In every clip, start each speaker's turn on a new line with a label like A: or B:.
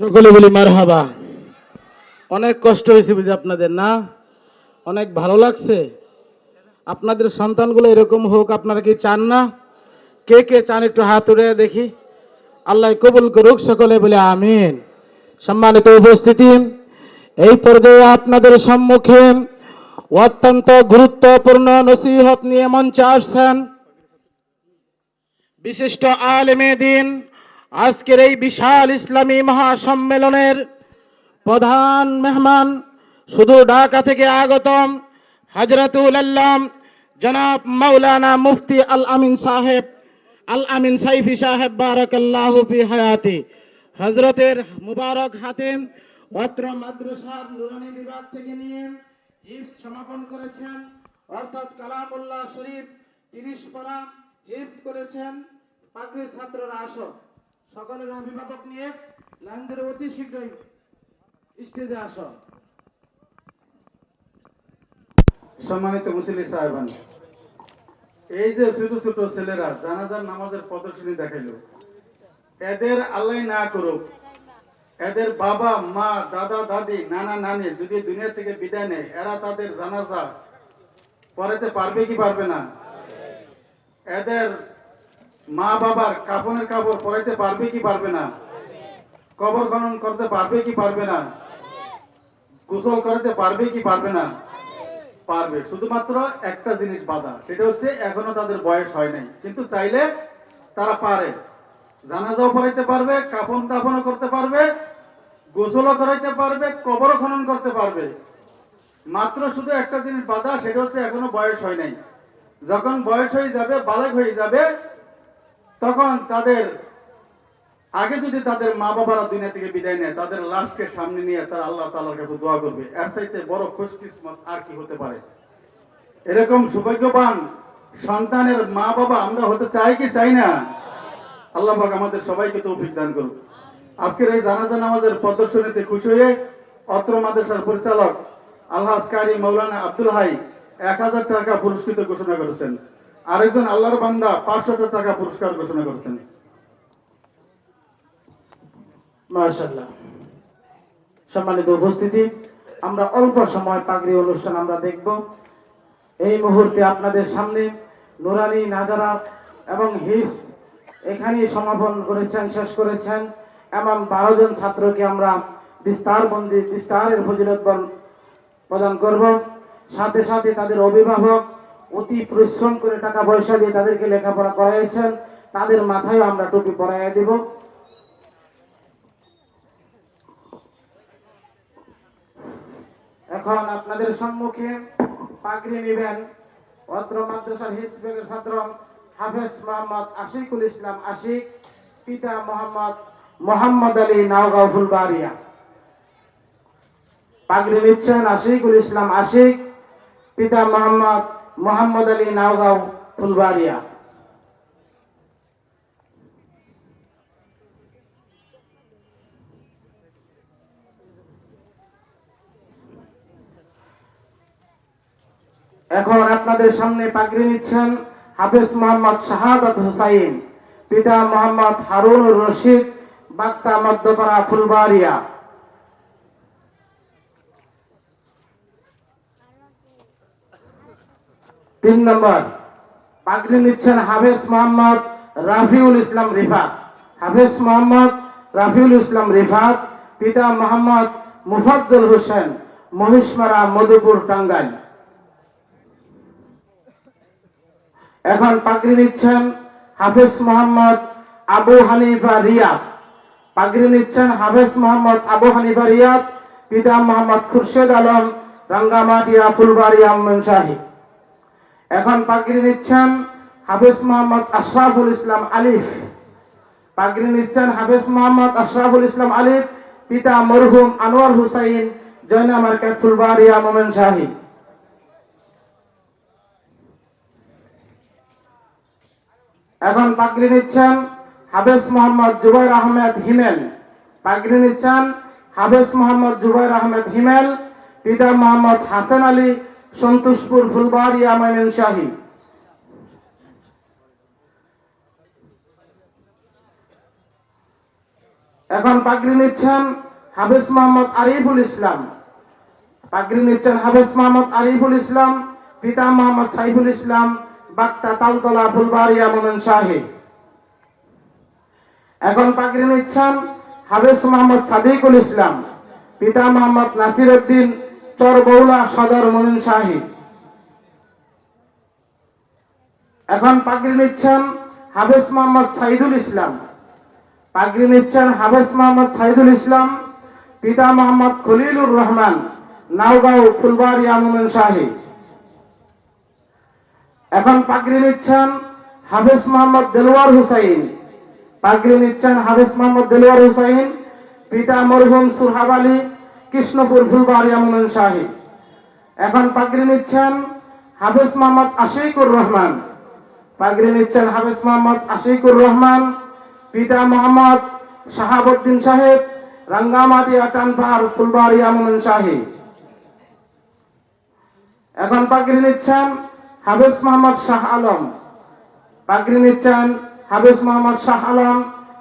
A: সকলে বলি মার হাবা অনেক কষ্ট হয়েছে বুঝি আপনাদের, না? অনেক ভালো লাগছে। আপনাদের সন্তানগুলো এরকম হোক, আপনারা কি চান না? কে কে চান একটু হাত উড়ে দেখি। আল্লাহ কবুল করুক সকলে বলে আমিন। সম্মানিত উপস্থিতি, এই পর্যায়ে আপনাদের সম্মুখে অত্যন্ত গুরুত্বপূর্ণ নসিহত নিয়ে মঞ্চে আসছেন। বিশিষ্ট আলেমে দিন আজকের এই বিশাল ইসলামী মহাসম্মেলনের প্রধান মেহমান, শুধু ঢাকা থেকে আগতম হজরতুল আল্লাম জনাব মৌলানা মুফতি আল আমিন সাহেব, আল আমিন সাইফি সাহেব, বারাকাল্লাহু ফি হায়াতি। হজরতের মুবারক হাতেম অত্র মাদ্রাসার নুরানি বিভাগ থেকে নিয়ে হিফজ সমাপন করেছেন। অর্থাৎ কালামুল্লাহ শরীফ তিরিশ পারা হিফজ করেছেন পাগড়ির ছাত্ররা আসো সকলের অভিভাবক নিয়ে লাইন ধরে অতি শীঘ্রই স্টেজে আসো।
B: সম্মানিত মুসলিম সাহেবান, এই যে ছোট ছোট ছেলেরা জানাজার নামাজের প্রদর্শনী দেখাইলো, এদের আল্লাহ না করুক, এদের বাবা, মা, দাদা, দাদি, নানা, নানি যদি দুনিয়া থেকে বিদায় নেয়, এরা তাদের জানাজা পড়াতে পারবে কি পারবে না? এদের মা বাবার কাফনের কাপড় পরাইতে পারবে কি পারবে না? কবর খনন করতে পারবে কি পারবে না? গোসল করতে পারবে কি পারবে না? পারবে। শুধুমাত্র একটা জিনিস বাধা, সেটা হচ্ছে এখনও তাদের বয়স হয় নাই। কিন্তু চাইলে তারা পারে। জানাজাও পড়াইতে পারবে, কাফন দাফনও করতে পারবে, গোসলও করাইতে পারবে, কবরও খনন করতে পারবে। মাত্র শুধু একটা জিনিস বাধা, সেটা হচ্ছে এখনও বয়স হয় নাই। যখন বয়স হয়ে যাবে, বালেক হয়ে যাবে তখন তাদের, আগে যদি তাদের মা বাবারা দুনিয়া থেকে বিদায় নেয়, তাদের লাশকে সামনে নিয়ে তারা আল্লাহ তাআলার কাছে দোয়া করবে। এর চাইতে বড় খুশকিসমত আর কি হতে পারে? এরকম সৌভাগ্যবান সন্তানের মা বাবা আমরা হতে চাই কি চাই না? আল্লাহ পাক আমাদের সবাইকে তৌফিক দান করুক। আজকের এই জানাজা নামাজের প্রদর্শনীতে খুশি হয়ে অত্র মাদ্রাসার পরিচালক আল্লাহ কারি মৌলানা আব্দুল হাই এক হাজার টাকা পুরস্কৃত ঘোষণা করেছেন। আরেকজন আল্লাহর বান্দা পাঁচশো টাকা পুরস্কার ঘোষণা করেছেন।
A: সম্মানিত উপস্থিতি, আমরা অল্প সময় পাগড়ি অনুষ্ঠান আমরা দেখব। এই মুহূর্তে আপনাদের সামনে নুরানি নাজারা এবং হিফস এখানে সমাপন করেছেন, শেষ করেছেন। এমন বারো জন ছাত্রকে আমরা বিস্তার বন্দি, বিস্তারের ফজিলত প্রদান করব। সাথে সাথে তাদের অভিভাবক অতি পরিশ্রম করে টাকা পয়সা দিয়ে তাদেরকে লেখাপড়া করাইছেন তাদের মাথায় আমরা টুপি পরাইয়া দিব। এখন আপনাদের সম্মুখে পাগড়ি নেবেন অত্র মাদ্রাসার হিসবের ছাত্র হাফেজ মোহাম্মদ আশিকুল ইসলাম আশিক, পিতা মোহাম্মদ মোহাম্মদ আলী নাওগাঁও ফুলবাড়িয়া। পাগড়ি নিচ্ছেন আশিকুল ইসলাম আশিক, পিতা মোহাম্মদ মোহাম্মদ আলী নাওগাঁও, ফুলবাড়িয়া। এখন আপনাদের সামনে পাগড়ি নিচ্ছেন হাফেজ মোহাম্মদ শাহাদাত হুসাইন, পিতা মোহাম্মদ হারুন রশিদ বাক্তা মধ্যপাড়া, ফুলবাড়িয়া। তিন নম্বর পাগড়ি নিচ্ছেন হাফেজ মোহাম্মদ রাফিউল ইসলাম রিফাত। হাফেজ মোহাম্মদ রাফিউল ইসলাম রিফাত, পিতা মোহাম্মদ মুফাজ্জল হোসেন, মহিষমারা মধুপুর টাঙ্গাইল। এখন পাগড়ি নিচ্ছেন হাফেজ মোহাম্মদ আবু হানিফা রিয়াদ। পাগড়ি নিচ্ছেন হাফেজ মোহাম্মদ আবু হানিফা রিয়াদ, পিতা মোহাম্মদ খুরশেদ আলম, রাঙ্গামাটিয়া, ফুলবাড়িয়া শাহী এখন পাগড়ি নিচ্ছেন হাফেজ মোহাম্মদ আশরাফুল ইসলাম আলিফ। পাগড়ি নিচ্ছেন হাফেজ মোহাম্মদ আশরাফুল ইসলাম আলিফ, পিতা মরহুম আনোয়ার হুসাইন, জয়না মার্কেট ফুলবাড়িয়া মোমেন শাহী। এখন পাগড়ি নিচ্ছেন হাফেজ মোহাম্মদ জুবাইর আহমেদ হিমেল। পাগড়ি নিচ্ছেন হাফেজ মোহাম্মদ জুবাইর আহমেদ হিমেল, পিতা মোহাম্মদ হাসান আলী সন্তোষপুর ফুলবাড়িয়া শাহী। এখন পাগড়ি নিচ্ছেন হাফেজ মোহাম্মদ আরিফুল ইসলাম। পাগড়ি নিচ্ছেন হাফেজ মোহাম্মদ আরিফুল ইসলাম, পিতা মোহাম্মদ সাইফুল ইসলাম বাক্তা তালতলা ফুলবাড়িয়া শাহী। এখন পাগড়ি নিচ্ছেন হাফেজ মোহাম্মদ সাদিকুল ইসলাম, পিতা মোহাম্মদ নাসির উদ্দিন চরবৌলা সদর মোমিন শাহী এখন পাগড়ি নিচ্ছেন হাফেজ মোহাম্মদ সাইদুল ইসলাম। পাগড়ি নিচ্ছেন হাফেজ মোহাম্মদ সাইদুল ইসলাম, পিতা মোহাম্মদ খলিলুর রহমান, নাওগাঁও ফুলবাড়িয়া মোমেন শাহী এখন পাগড়ি নিচ্ছেন হাফেজ মোহাম্মদ দেলোয়ার হুসাইন। পাগড়ি নিচ্ছেন হাফেজ মোহাম্মদ দেলোয়ার হুসাইন, পিতা মরহুম সুরহাব আলী কৃষ্ণপুর ফুলবাড়িয়া মোমেন শাহী এখন পাগড়ি নিচ্ছেন হাফেজ মোহাম্মদ আশিকুর রহমান। পাগড়ি নিচ্ছেন হাফেজ মোহাম্মদ আশিকুর রহমান, পিতা মোহাম্মদ শাহাবুদ্দিন সাহেব, রাঙ্গামাটিয়া টানপার ফুলবাড়িয়া মোমেন শাহী এখন পাগড়ি নিচ্ছেন হাফেজ মোহাম্মদ শাহ আলম। পাগড়ি নিচ্ছেন হাফেজ মোহাম্মদ শাহ আলম,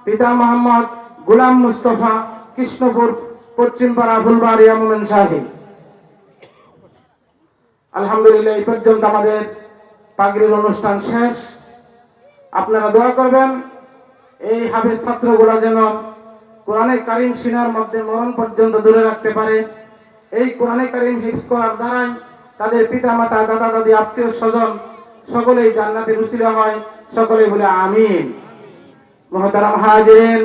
A: পিতা মোহাম্মদ গুলাম মুস্তফা কৃষ্ণপুর পশ্চিমপাড়া ফুলবাড়িয়া মোমেন শাহী। আলহামদুলিল্লাহ, এই পর্যন্ত আমাদের পাগড়ির অনুষ্ঠান শেষ। আপনারা দোয়া করবেন, এই হাফেজ ছাত্রগুলা যেন কোরআনে কারিম সিনার মধ্যে মরণ পর্যন্ত দূরে রাখতে পারে। এই কোরআনে কারিম হিফজ করার দ্বারাই তাদের পিতা মাতা দাদা, দাদি, আত্মীয় স্বজন সকলেই জান্নাতে রুচিরা হয়, সকলেই বলে আমিন। মহতারাম হাজিরিন